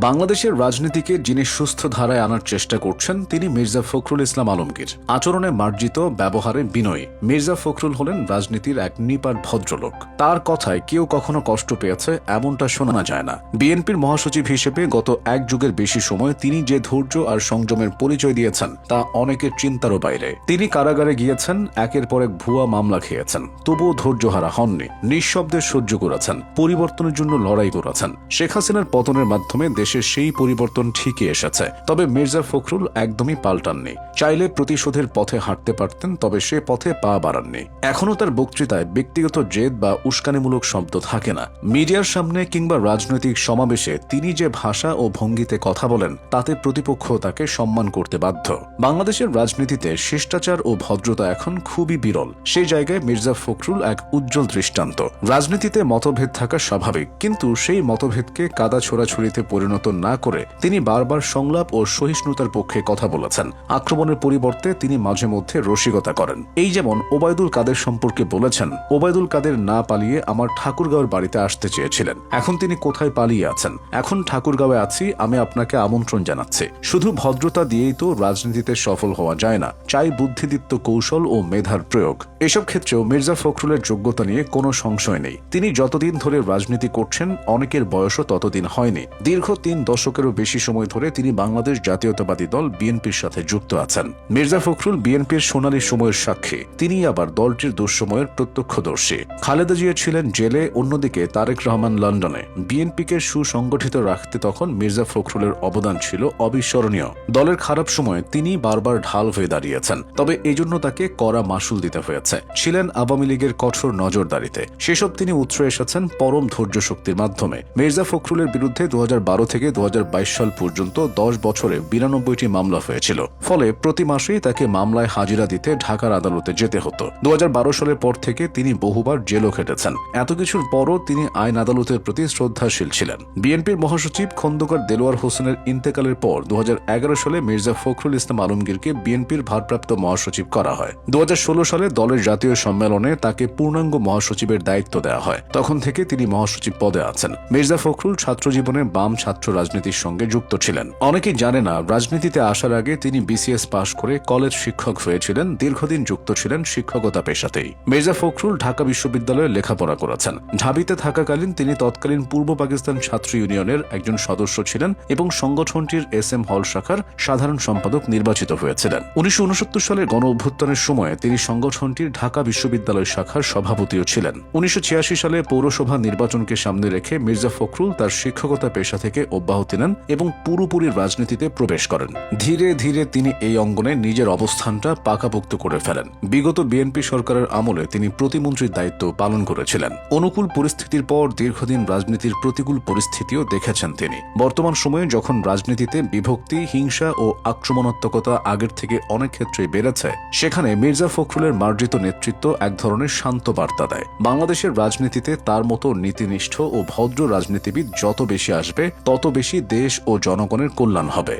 বাংলাদেশের রাজনীতিকে যিনি সুস্থ ধারায় আনার চেষ্টা করছেন, তিনি মির্জা ফখরুল ইসলাম আলমগীর। আচরণে মার্জিত, ব্যবহারে বিনয়ী। মির্জা ফখরুল হলেন রাজনীতির এক নিপাট ভদ্রলোক। তার কথায় কেউ কখনো কষ্ট পেয়েছে, এমনটা শোনা যায় না। বিএনপির মহাসচিব হিসেবে গত এক যুগের বেশি সময় তিনি যে ধৈর্য আর সংযমের পরিচয় দিয়েছেন, তা অনেকের চিন্তারও বাইরে। তিনি কারাগারে গিয়েছেন, একের পর এক ভুয়া মামলা খেয়েছেন। তবুও ধৈর্যহারা হননি। নিঃশব্দে সহ্য করেছেন। পরিবর্তনের জন্য লড়াই করেছেন। শেখ হাসিনার পতনের মাধ্যমে দেশের সেই পরিবর্তন ঠিকই এসেছে। তবে মির্জা ফখরুল একদমই পাল্টাননি। চাইলে প্রতিশোধের পথে হাঁটতে পারতেন, তবে সে পথে পা বাড়াননি। এখনও তার বক্তৃতায় ব্যক্তিগত জেদ বা উস্কানিমূলক শব্দ থাকে না। মিডিয়ার সামনে কিংবা রাজনৈতিক সমাবেশে তিনি যে ভাষা ও ভঙ্গিতে কথা বলেন, তাতে প্রতিপক্ষ তাকে সম্মান করতে বাধ্য। বাংলাদেশের রাজনীতিতে শিষ্টাচার ও ভদ্রতা এখন খুবই বিরল। সেই জায়গায় মির্জা ফখরুল এক উজ্জ্বল দৃষ্টান্ত। রাজনীতিতে মতভেদ থাকা স্বাভাবিক, কিন্তু সেই মতভেদকে কাদা ছোড়াছুড়িতে পরিণত না করে তিনি বারবার সংলাপ ও সহিষ্ণুতার পক্ষে কথা বলেছেন। আক্রমণের পরিবর্তে তিনি মাঝে মধ্যে রসিকতা করেন। এই যেমন ওবায়দুল কাদের সম্পর্কে বলেছেন, ওবায়দুল কাদের না পালিয়ে আমার ঠাকুরগাঁওয়ের বাড়িতে আসতে চেয়েছিলেন। এখন তিনি কোথায় পালিয়ে আছেন? এখন ঠাকুরগাঁওয়ে আছি, আমি আপনাকে আমন্ত্রণ জানাচ্ছি। শুধু ভদ্রতা দিয়েই তো রাজনীতিতে সফল হওয়া যায় না, চাই বুদ্ধিদীপ্ত কৌশল ও মেধার প্রয়োগ। এসব ক্ষেত্রেও মির্জা ফখরুলের যোগ্যতা নিয়ে কোনো সংশয় নেই। তিনি যতদিন ধরে রাজনীতি করছেন, অনেকের বয়সও ততদিন হয়নি। দীর্ঘ তিন দশকেরও বেশি সময় ধরে তিনি বাংলাদেশ জাতীয়তাবাদী দল বিএনপির সাথে যুক্ত আছেন। মির্জা ফখরুল বিএনপির সোনালী সময়ের সাক্ষী। তিনি আবার দলটির দুঃসময়ের প্রত্যক্ষদর্শী। খালেদা জিয়া ছিলেন জেলে, অন্যদিকে তারেক রহমান লন্ডনে। বিএনপিকে সুসংগঠিত রাখতে তখন মির্জা ফখরুলের অবদান ছিল অবিস্মরণীয়। দলের খারাপ সময়ে তিনি বারবার ঢাল হয়ে দাঁড়িয়েছেন। তবে এজন্য তাকে কড়া মাসুল দিতে হয়েছে। ছিলেন আওয়ামী লীগের কঠোর নজরদারিতে। সেসব তিনি উৎরে এসেছেন পরম ধৈর্য শক্তির মাধ্যমে। মির্জা ফখরুলের বিরুদ্ধে দু থেকে দু হাজার বাইশ সাল পর্যন্ত দশ বছরে বিরানব্বইটি মামলা হয়েছিল। ফলে প্রতি মাসেই তাকে মামলায় হাজিরা দিতে ঢাকার আদালতে যেতে হতো। দু সালের পর থেকে তিনি বহুবার জেলও খেটেছেন। এত কিছুর পরও তিনি আইন আদালতের প্রতি শ্রদ্ধাশীল ছিলেন। বিএনপির মহাসচিব খন্দকার দেলোয়ার হোসেনের ইন্তেকালের পর দু হাজার এগারো সালে মির্জা ফখরুল ইসলাম আলমগীরকে বিএনপির ভারপ্রাপ্ত মহাসচিব করা হয়। দু হাজার ষোলো সালে দলের জাতীয় সম্মেলনে তাকে পূর্ণাঙ্গ মহাসচিবের দায়িত্ব দেওয়া হয়। তখন থেকে তিনি মহাসচিব পদে আছেন। মির্জা ফখরুল ছাত্র জীবনে বাম ছাত্র রাজনীতির সঙ্গে যুক্ত ছিলেন। অনেকেই জানে না, রাজনীতিতে আসার আগে তিনি বিসিএস পাশ করে কলেজ শিক্ষক হয়েছিলেন, দীর্ঘদিন যুক্ত ছিলেন শিক্ষকতা পেশাতেই। মির্জা ফখরুল ঢাকা বিশ্ববিদ্যালয়ে লেখাপড়া করেছেন। ঢাবিতে থাকাকালীন তিনি তৎকালীন পূর্ব পাকিস্তান ছাত্র ইউনিয়নের একজন সদস্য ছিলেন এবং সংগঠনটির এস এম হল শাখার সাধারণ সম্পাদক নির্বাচিত হয়েছিলেন। উনিশশো সালে গণ অভ্যুত্থানের সময় তিনি সংগঠনটির ঢাকা বিশ্ববিদ্যালয় শাখার সভাপতিও ছিলেন। উনিশশো ছিয়াশি সালে পৌরসভা নির্বাচনকে সামনে রেখে মির্জা ফখরুল তার শিক্ষকতা পেশা থেকে অব্যাহতি নেন এবং পুরোপুরি রাজনীতিতে প্রবেশ করেন। ধীরে ধীরে তিনি এই অঙ্গনে নিজের অবস্থানটা পাকাপোক্ত করে ফেলেন। বিগত বিএনপি সরকারের আমলে তিনি প্রতিমন্ত্রীর দায়িত্ব পালন করেছিলেন। অনুকূল পরিস্থিতির পর দীর্ঘদিন রাজনীতির প্রতিকূল পরিস্থিতিও দেখেছেন তিনি। বর্তমান সময়ে যখন রাজনীতিতে বিভক্তি, হিংসা ও আক্রমণাত্মকতা আগের থেকে অনেক ক্ষেত্রে বেড়েছে, সেখানে মির্জা ফখরুলের মার্জিত নেতৃত্ব এক ধরনের শান্ত বার্তা দেয়। বাংলাদেশের রাজনীতিতে তার মতো নীতিনিষ্ঠ ও ভদ্র রাজনীতিবিদ যত বেশি আসবে তত বেশি দেশ ও জনগণের কল্যাণ হবে।